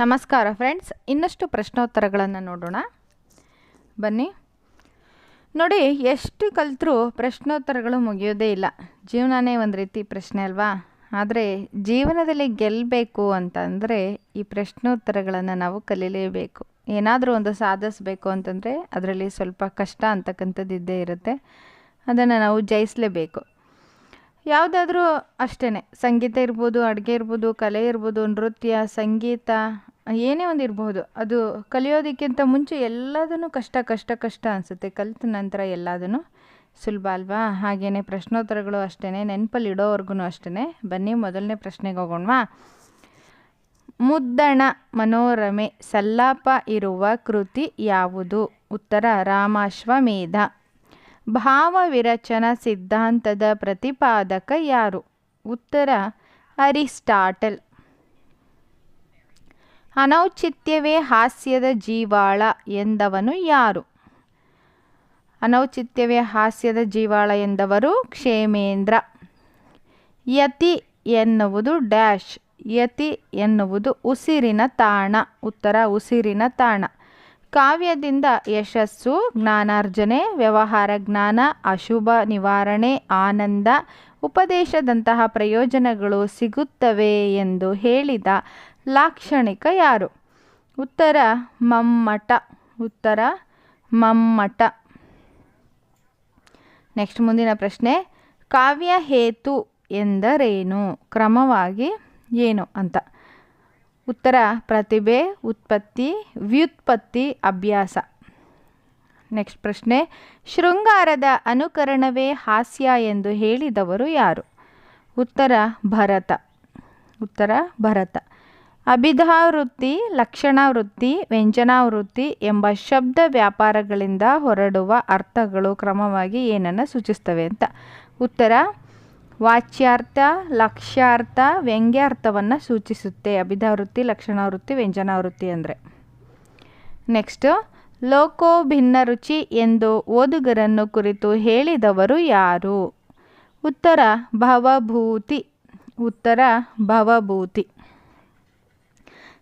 ನಮಸ್ಕಾರ ಫ್ರೆಂಡ್ಸ್, ಇನ್ನಷ್ಟು ಪ್ರಶ್ನೋತ್ತರಗಳನ್ನು ನೋಡೋಣ. ಬನ್ನಿ. ನೋಡಿ, ಎಷ್ಟು ಕಲಿತರೂ ಪ್ರಶ್ನೋತ್ತರಗಳು ಮುಗಿಯೋದೇ ಇಲ್ಲ. ಜೀವನನೇ ಒಂದು ರೀತಿ ಪ್ರಶ್ನೆ ಅಲ್ವಾ? ಆದರೆ ಜೀವನದಲ್ಲಿ ಗೆಲ್ಲಬೇಕು ಅಂತಂದರೆ ಈ ಪ್ರಶ್ನೋತ್ತರಗಳನ್ನು ನಾವು ಕಲೀಲೇಬೇಕು. ಏನಾದರೂ ಒಂದು ಸಾಧಿಸಬೇಕು ಅಂತಂದರೆ ಅದರಲ್ಲಿ ಸ್ವಲ್ಪ ಕಷ್ಟ ಅಂತಕ್ಕಂಥದ್ದು ಇದ್ದೇ ಇರುತ್ತೆ. ಅದನ್ನು ನಾವು ಜಯಿಸಲೇಬೇಕು. ಯಾವುದಾದ್ರೂ ಅಷ್ಟೇ ಸಂಗೀತ ಇರ್ಬೋದು, ಅಡುಗೆ ಇರ್ಬೋದು, ಕಲೆ ಇರ್ಬೋದು, ನೃತ್ಯ, ಸಂಗೀತ, ಏನೇ ಒಂದು ಇರಬಹುದು ಅದು ಕಲಿಯೋದಕ್ಕಿಂತ ಮುಂಚೆ ಎಲ್ಲದನ್ನು ಕಷ್ಟ ಕಷ್ಟ ಕಷ್ಟ ಅನಿಸುತ್ತೆ. ಕಲಿತ ನಂತರ ಎಲ್ಲದನ್ನು ಸುಲಭ ಅಲ್ವಾ? ಹಾಗೇ ಪ್ರಶ್ನೋತ್ತರಗಳು ಅಷ್ಟೇ ನೆನಪಲ್ಲಿ ಇಡೋವರೆಗೂ ಅಷ್ಟೇ ಬನ್ನಿ, ಮೊದಲನೇ ಪ್ರಶ್ನೆಗೆ ಹೋಗೋಣವಾ? ಮುದ್ದಣ ಮನೋರಮೆ, ಸಲ್ಲಾಪ ಇರುವ ಕೃತಿ ಯಾವುದು? ಉತ್ತರ, ರಾಮಾಶ್ವಮೇಧ. ಭಾವವಿರಚನ ಸಿದ್ಧಾಂತದ ಪ್ರತಿಪಾದಕ ಯಾರು? ಉತ್ತರ, ಅರಿಸ್ಟಾಟಲ್. ಅನೌಚಿತ್ಯವೇ ಹಾಸ್ಯದ ಜೀವಾಳ ಎಂದವನು ಯಾರು? ಅನೌಚಿತ್ಯವೇ ಹಾಸ್ಯದ ಜೀವಾಳ ಎಂದವರು ಕ್ಷೇಮೇಂದ್ರ. ಯತಿ ಎನ್ನುವುದು ಡ್ಯಾಶ್, ಯತಿ ಎನ್ನುವುದು ಉಸಿರಿನ ತಾಣ. ಉತ್ತರ, ಉಸಿರಿನ ತಾಣ. ಕಾವ್ಯದಿಂದ ಯಶಸ್ಸು, ಜ್ಞಾನಾರ್ಜನೆ, ವ್ಯವಹಾರ ಜ್ಞಾನ, ಅಶುಭ ನಿವಾರಣೆ, ಆನಂದ, ಉಪದೇಶದಂತಹ ಪ್ರಯೋಜನಗಳು ಸಿಗುತ್ತವೆ ಎಂದು ಹೇಳಿದ ಲಾಕ್ಷಣಿಕ ಯಾರು? ಉತ್ತರ, ಮಮ್ಮಟ. ಉತ್ತರ, ಮಮ್ಮಟ. ನೆಕ್ಸ್ಟ್ ಮುಂದಿನ ಪ್ರಶ್ನೆ, ಕಾವ್ಯ ಹೇತು ಎಂದರೇನು? ಕ್ರಮವಾಗಿ ಏನು ಅಂತ. ಉತ್ತರ, ಪ್ರತಿಭೆ, ಉತ್ಪತ್ತಿ, ವ್ಯುತ್ಪತ್ತಿ, ಅಭ್ಯಾಸ. ನೆಕ್ಸ್ಟ್ ಪ್ರಶ್ನೆ, ಶೃಂಗಾರದ ಅನುಕರಣವೇ ಹಾಸ್ಯ ಎಂದು ಹೇಳಿದವರು ಯಾರು? ಉತ್ತರ, ಭರತ. ಉತ್ತರ, ಭರತ. ಅಭಿಧಾವೃತ್ತಿ, ಲಕ್ಷಣವೃತ್ತಿ, ವ್ಯಂಜನಾವೃತ್ತಿ ಎಂಬ ಶಬ್ದ ವ್ಯಾಪಾರಗಳಿಂದ ಹೊರಡುವ ಅರ್ಥಗಳು ಕ್ರಮವಾಗಿ ಏನನ್ನು ಸೂಚಿಸ್ತವೆ ಅಂತ? ಉತ್ತರ ವಾಚ್ಯಾರ್ಥ, ಲಕ್ಷ್ಯಾರ್ಥ, ವ್ಯಂಗ್ಯಾರ್ಥವನ್ನು ಸೂಚಿಸುತ್ತೆ. ಅಭಿಧಾವೃತ್ತಿ, ಲಕ್ಷಣಾವೃತ್ತಿ, ವ್ಯಂಜನಾವೃತ್ತಿ ಅಂದರೆ. ನೆಕ್ಸ್ಟು ಲೋಕೋ ಭಿನ್ನ ರುಚಿ ಎಂದು ಓದುಗರನ್ನು ಕುರಿತು ಹೇಳಿದವರು ಯಾರು? ಉತ್ತರ, ಭವಭೂತಿ. ಉತ್ತರ, ಭವಭೂತಿ.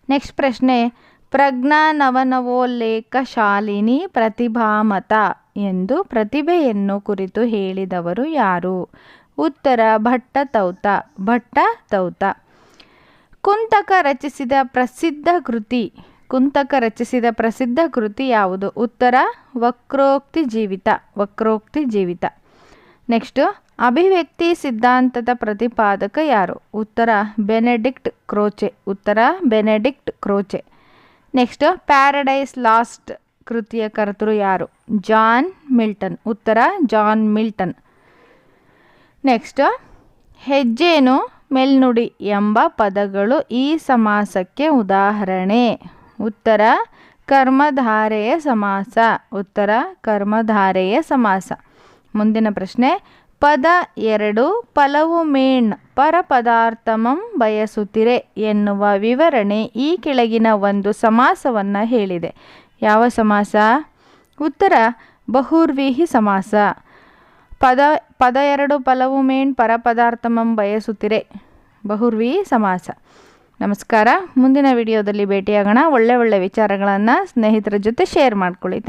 ನೆಕ್ಸ್ಟ್ ಪ್ರಶ್ನೆ ಪ್ರಜ್ಞಾನವನವೋಲ್ಲೇಖ ಶಾಲಿನಿ ಪ್ರತಿಭಾಮತ ಎಂದು ಪ್ರತಿಭೆಯನ್ನು ಕುರಿತು ಹೇಳಿದವರು ಯಾರು? ಉತ್ತರ, ಭಟ್ಟ ತೌತ ಭಟ್ಟ ತೌತ. ಕುಂತಕ ರಚಿಸಿದ ಪ್ರಸಿದ್ಧ ಕೃತಿ, ಕುಂತಕ ರಚಿಸಿದ ಪ್ರಸಿದ್ಧ ಕೃತಿ ಯಾವುದು? ಉತ್ತರ, ವಕ್ರೋಕ್ತಿ ಜೀವಿತ ವಕ್ರೋಕ್ತಿ ಜೀವಿತ. ನೆಕ್ಸ್ಟು ಅಭಿವ್ಯಕ್ತಿ ಸಿದ್ಧಾಂತದ ಪ್ರತಿಪಾದಕ ಯಾರು? ಉತ್ತರ, ಬೆನೆಡಿಕ್ಟ್ ಕ್ರೋಚೆ. ಉತ್ತರ, Benedict Croce. Next Paradise Lost ಕೃತಿಯ ಕರ್ತರು ಯಾರು? John Milton. ಉತ್ತರ, ಜಾನ್ ಮಿಲ್ಟನ್. ನೆಕ್ಸ್ಟ್ ಹೆಜ್ಜೇನು ಮೆಲ್ನುಡಿ ಎಂಬ ಪದಗಳು ಈ ಸಮಾಸಕ್ಕೆ ಉದಾಹರಣೆ. ಉತ್ತರ, ಕರ್ಮಧಾರೆಯ ಸಮಾಸ. ಉತ್ತರ, ಕರ್ಮಧಾರೆಯ ಸಮಾಸ. ಮುಂದಿನ ಪ್ರಶ್ನೆ, ಪದ ಎರಡು ಪಲವು ಮೇಣ್, ಪರಪದಾರ್ಥಮಂ ಬಯಸುತ್ತಿರೆ ಎನ್ನುವ ವಿವರಣೆ ಈ ಕೆಳಗಿನ ಒಂದು ಸಮಾಸವನ್ನು ಹೇಳಿದೆ. ಯಾವ ಸಮಾಸ? ಉತ್ತರ, ಬಹುರ್ವಿಹಿ ಸಮಾಸ. ಪದ ಪದ ಎರಡು ಫಲವು ಮೇಣ್ ಪರಪದಾರ್ಥಮಂ ಬಯಸುತ್ತಿರೆ. ಬಹುರ್ವಿ ಸಮಾಸ. ನಮಸ್ಕಾರ. ಮುಂದಿನ ವಿಡಿಯೋದಲ್ಲಿ ಭೇಟಿಯಾಗೋಣ. ಒಳ್ಳೆ ಒಳ್ಳೆ ವಿಚಾರಗಳನ್ನು ಸ್ನೇಹಿತರ ಜೊತೆ ಶೇರ್ ಮಾಡ್ಕೊಳ್ಳಿ.